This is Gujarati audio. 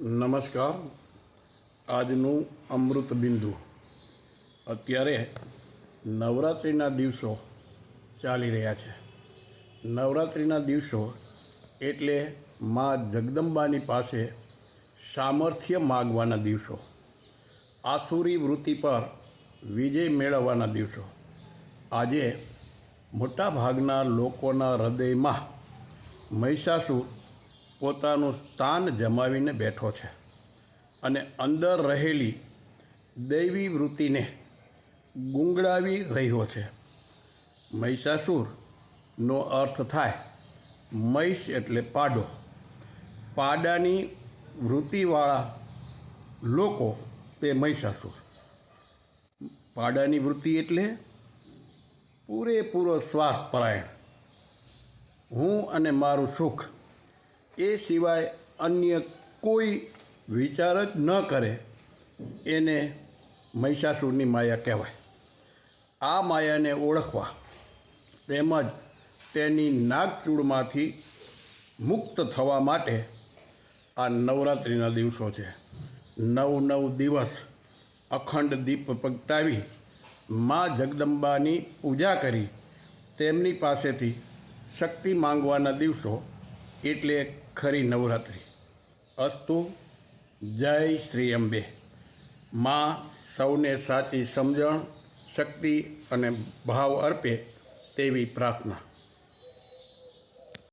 નમસ્કાર. આજનું અમૃત બિંદુ. અત્યારે નવરાત્રિના દિવસો ચાલી રહ્યા છે. નવરાત્રિના દિવસો એટલે મા જગદંબાની પાસે સામર્થ્ય માગવાના દિવસો. આસુરી વૃત્તિ પર વિજય મેળવવાના દિવસો. આજે મોટાભાગના લોકોના હૃદયમાં મહિષાસુર પોતાનું સ્થાન જમાવીને બેઠો છે અને અંદર રહેલી દૈવી વૃત્તિને ગુંગળાવી રહ્યો છે. મહિષાસુરનો અર્થ થાય મહિષ એટલે પાડો. પાડાની વૃત્તિવાળા લોકો તે મહિષાસુર. પાડાની વૃત્તિ એટલે પૂરેપૂરો શ્વાસ પરાયણ. હું અને મારું સુખ એ સિવાય અન્ય કોઈ વિચાર જ ન કરે, એને મહિષાસુરની માયા કહેવાય. આ માયાને ઓળખવા તેમજ તેની નાગચૂડમાંથી મુક્ત થવા માટે આ નવરાત્રિના દિવસો છે. નવ નવ દિવસ અખંડ દીપ પ્રગટાવી મા જગદંબાની પૂજા કરી તેમની પાસેથી શક્તિ માંગવાના દિવસો એટલે ખરી નવરાત્રિ. અસ્તુ, જય શ્રી અંબે. માં સૌને સાચી સમજણ, શક્તિ અને ભાવ અર્પે તેવી પ્રાર્થના.